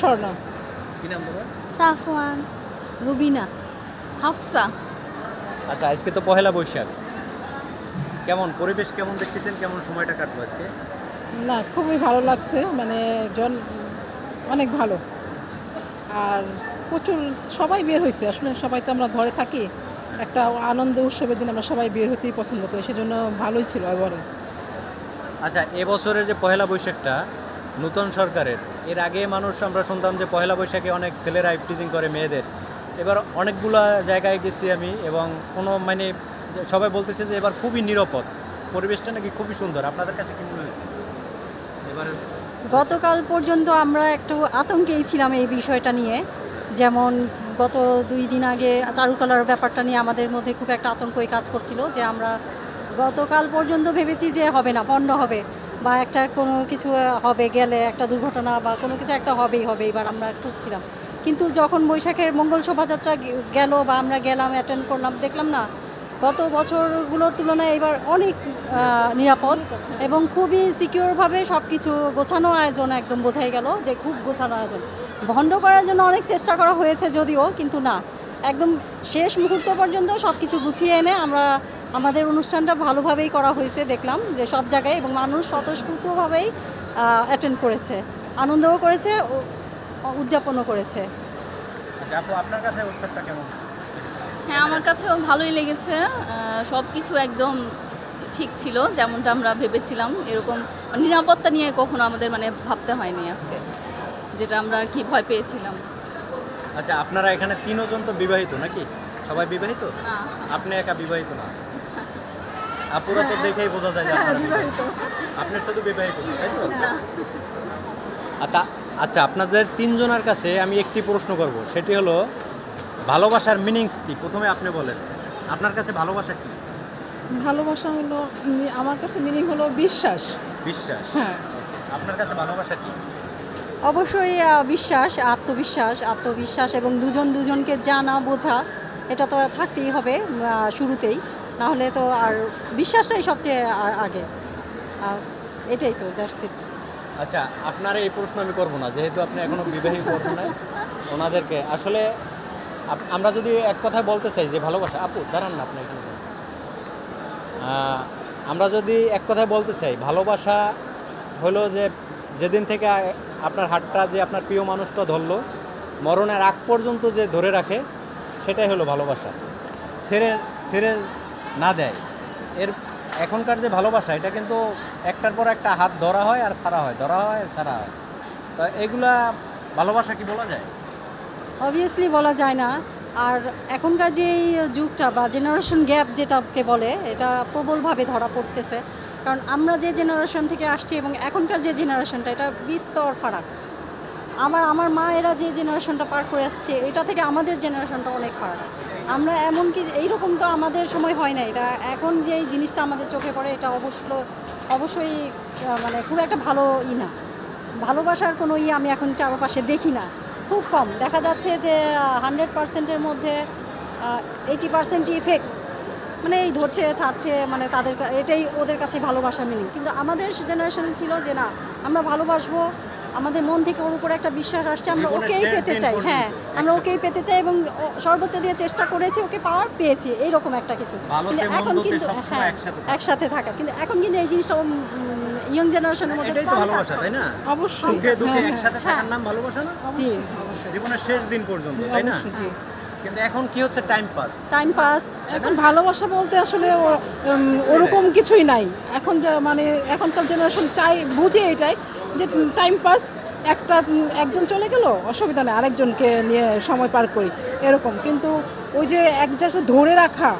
স্বর্ণ। কি নাম তোমার? সাফওয়ান। রুবিনা। হাফসা। আচ্ছা আজকে তো পহেলা বৈশাখ। কেমন পরিবেশ কেমন দেখতেছেন? কেমন সময়টা কাটলো আজকে? না খুবই ভালো লাগছে। মানে জন অনেক ভালো। আর প্রচুর সবাই বের হয়েছে আসলে সবাই তো আমরা ঘরে থাকি। একটা আনন্দ উৎসবের দিন আমরা সবাই বের হতেই পছন্দ করি। সেজন্য ভালোই ছিল এবারও আচ্ছা এবছরের যে পহেলা বৈশাখটা নূতন সরকারের। এর আগে মানুষ আমরা শুনতাম যে পয়লা বৈশাখে অনেক ছেলেরা ইফটিজিং করে মেয়েদের। এবার অনেকগুলা জায়গায় গেছি আমি এবং কোনো মানে সবাই বলতেছে যে এবার খুবই নিরাপদ। পরিবেশটা নাকি খুবই সুন্দর। আপনাদের কাছে কি মনে হয়েছে? এবার গতকাল পর্যন্ত আমরা একটু আতঙ্কেই ছিলাম এই বিষয়টা নিয়ে। যেমন গত দুই দিন আগে চারুকলার ব্যাপারটা নিয়ে আমাদের মধ্যে খুব একটা আতঙ্কই কাজ করছিল যে আমরা গতকাল পর্যন্ত ভেবেছি যে হবে না পণ্য হবে। বা একটা কোনো কিছু হবে গেলে একটা দুর্ঘটনা বা কোনো কিছু একটা হবেই, হবে এবার আমরা খুঁজছিলাম। কিন্তু যখন বৈশাখের মঙ্গল শোভাযাত্রা গেল বা আমরা গেলাম অ্যাটেন্ড করলাম, দেখলাম না, গত বছরগুলোর তুলনায় এবার অনেক নিরাপদ এবং খুবই সিকিউরভাবে সব কিছু গোছানো আয়োজন একদম বোঝাই গেল যে খুব গোছানো আয়োজন। ভণ্ড করার জন্য অনেক চেষ্টা করা হয়েছে যদিও, কিন্তু না। একদম শেষ মুহূর্ত পর্যন্ত সব কিছু গুছিয়ে এনে আমরা আমাদের অনুষ্ঠানটা ভালোভাবেই করা হয়েছে দেখলাম যে সব জায়গায় এবং মানুষ স্বতঃস্ফূর্তভাবেই অ্যাটেন্ড করেছে। আনন্দও করেছে ও- উদযাপনও করেছে। আচ্ছা আপনার কাছে উৎসবটা কেমন? হ্যাঁ আমার কাছেও ভালোই লেগেছে। সব কিছু একদম ঠিক ছিল যেমনটা আমরা ভেবেছিলাম। এরকম নিরাপত্তা নিয়ে কখনো আমাদের মানে ভাবতে হয়নি আজকে যেটা আমরা আর কি ভয় পেয়েছিলাম। আচ্ছা আপনারা এখানে তিনজন তো বিবাহিত নাকি? সবাই বিবাহিত? আপনি একা বিবাহিত না? আপুরা তো দেখেই বোঝা যায় যে আপনারা বিবাহিত। আপনি শুধু বিবাহিত তাই তো? না। আচ্ছা আপনাদের তিনজনের কাছে আমি একটি প্রশ্ন করব। সেটি হলো ভালোবাসার মিনিংস কি? প্রথমে আপনি বলেন। আপনার কাছে ভালোবাসা কি? ভালোবাসা হলো আমার কাছে মিনিং হলো বিশ্বাস। বিশ্বাস। হ্যাঁ। আপনার কাছে ভালোবাসা কি? অবশ্যই বিশ্বাস, আত্মবিশ্বাস আত্মবিশ্বাস এবং দুজন দুজনকে জানা, বোঝা, এটা তো থাকতেই হবে শুরুতেই। না হলে তো আর বিশ্বাসটাই সবচেয়ে আগে। এটাই তো দ্যাটস ইট আচ্ছা আপনার এই প্রশ্ন আমি করব না, যেহেতু আপনি এখনও বিবাহিত নাই ওনাদেরকে। আসলে আমরা যদি এক কথায় বলতে চাই যে ভালোবাসা, আপু, দাঁড়ান না আপনি এখানে। আমরা যদি এক কথায় বলতে চাই, ভালোবাসা হলো যে যেদিন থেকে আপনার হাতটা যে আপনার প্রিয় মানুষটা ধরলো, মরণের আগ পর্যন্ত যে ধরে রাখে, সেটাই হলো ভালোবাসা। ছেড়ে ছেড়ে না দেয়। এর এখনকার যে ভালোবাসা, এটা কিন্তু একটার পর একটা হাত ধরা হয় আর ছাড়া হয়, ধরা হয় আর ছাড়া হয়। তা এগুলা ভালোবাসা কি বলা যায়? অবভিয়াসলি বলা যায় না। আর এখনকার যে যুগটা বা জেনারেশন গ্যাপ যেটাকে বলে, এটা প্রবলভাবে ধরা পড়তেছে। কারণ আমরা যে জেনারেশন থেকে আসছি এবং এখনকার যে জেনারেশনটা এটা বিস্তর ফারাক। আমার আমার মা এরা যে জেনারেশনটা পার করে আসছে, এটা থেকে আমাদের জেনারেশনটা অনেক ফারাক। আমরা এমনকি এইরকম তো আমাদের সময় হয় না এটা এখন যে এই জিনিসটা আমাদের চোখে পড়ে, এটা অবশ্য, অবশ্যই মানে খুব একটা ভালো ই না। ভালোবাসার কোনো ই আমি এখন চারপাশে দেখি না। খুব কম। দেখা যাচ্ছে যে হান্ড্রেড পার্সেন্টের মধ্যে এইটি পার্সেন্ট ইফেক্ট মানে এই ধরছে ছাড়ছে মানে তাদের এটাই ওদের কাছে ভালোবাসা মিনিং কিন্তু আমাদের জেনারেশনে ছিল যে না আমরা ভালোবাসবো আমাদের মন থেকে ওর উপরে একটা বিশ্বাস আসছে আমরা ওকেই পেতে চাই হ্যাঁ আমরা ওকেই পেতে চাই এবং সর্বোচ্চ দিয়ে চেষ্টা করেছি ওকে পাওয়ার পেয়েছি এইরকম একটা কিছু। কিন্তু এখন কিন্তু হ্যাঁ একসাথে থাকা। কিন্তু এখন কিন্তু এই জিনিসটা ইয়ং জেনারেশনের মধ্যে এটাই তো ভালোবাসা তাই না? অবশ্যই। সুখে দুঃখে হ্যাঁ, হ্যাঁ, একসাথে থাকার নাম ভালোবাসা না? জি। জীবনের শেষ দিন পর্যন্ত তাই না? অবশ্যই জি। কিন্তু এখন কি হচ্ছে? টাইম পাস টাইম পাস এখন ভালোবাসা বলতে আসলে ওরকম কিছুই নাই। এখন যা মানে এখনকার জেনারেশন চাই বুঝে এটাই যে টাইম পাস একটা একজন চলে গেল অসুবিধা নেই আরেকজনকে নিয়ে সময় পার করি এরকম। কিন্তু ওই যে এক জায়গায় ধরে রাখা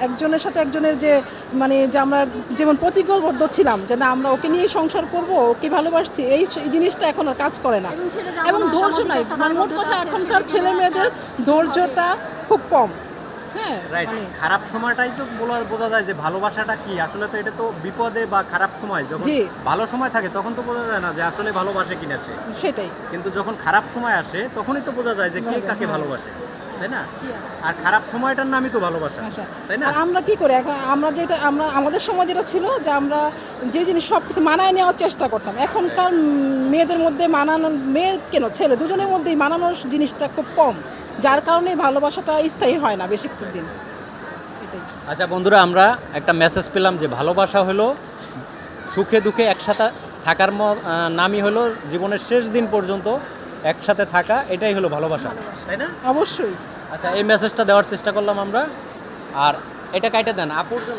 একজনের সাথে একজনের যে মানে যে আমরা যেমন প্রতিজ্ঞাবদ্ধ ছিলাম যে না আমরা ওকে নিয়েই সংসার করব ওকে ভালোবাসছি এই এই জিনিসটা এখন আর কাজ করে না। এবং ছেলে যাব এবং না, ধৈর্য নাই। মানে মোট কথা এখনকার ছেলে মেয়েদের ধৈর্যটা খুব কম। হ্যাঁ রাইট মানে খারাপ সময়টাই তো বলা বোঝা যায় যে ভালোবাসাটা কি? আসলে তো এটা তো বিপদে বা খারাপ সময়। যখন ভালো সময় থাকে তখন তো বোঝা যায় না যে আসলে ভালোবাসে কিনা সে। সেটাই। কিন্তু যখন খারাপ সময় আসে তখনই তো বোঝা যায় যে কে কাকে হ্যাঁ। ভালোবাসে। তাই না? আর খারাপ সময়টার নামই তো ভালোবাসা আচ্ছা। তাই না? আমরা কি করি? এখন আমরা যেটা আমরা আমাদের সময় যেটা ছিল যে আমরা যে জিনিস সব কিছু মানায় নেওয়ার চেষ্টা করতাম। এখনকার মেয়েদের মধ্যে মানানো মেয়ে কেন? ছেলে দুজনের মধ্যেই মানানোর জিনিসটা খুব কম যার কারণে ভালোবাসাটা স্থায়ী হয় না বেশি দিন। আচ্ছা বন্ধুরা আমরা একটা মেসেজ পেলাম যে ভালোবাসা হলো সুখে দুঃখে একসাথে থাকার নামই হলো জীবনের শেষ দিন পর্যন্ত। একসাথে থাকা এটাই হলো ভালোবাসা তাই না? অবশ্যই। আচ্ছা এই মেসেজটা দেওয়ার চেষ্টা করলাম আমরা। আর এটা কাইটা দেন আপুর জন্য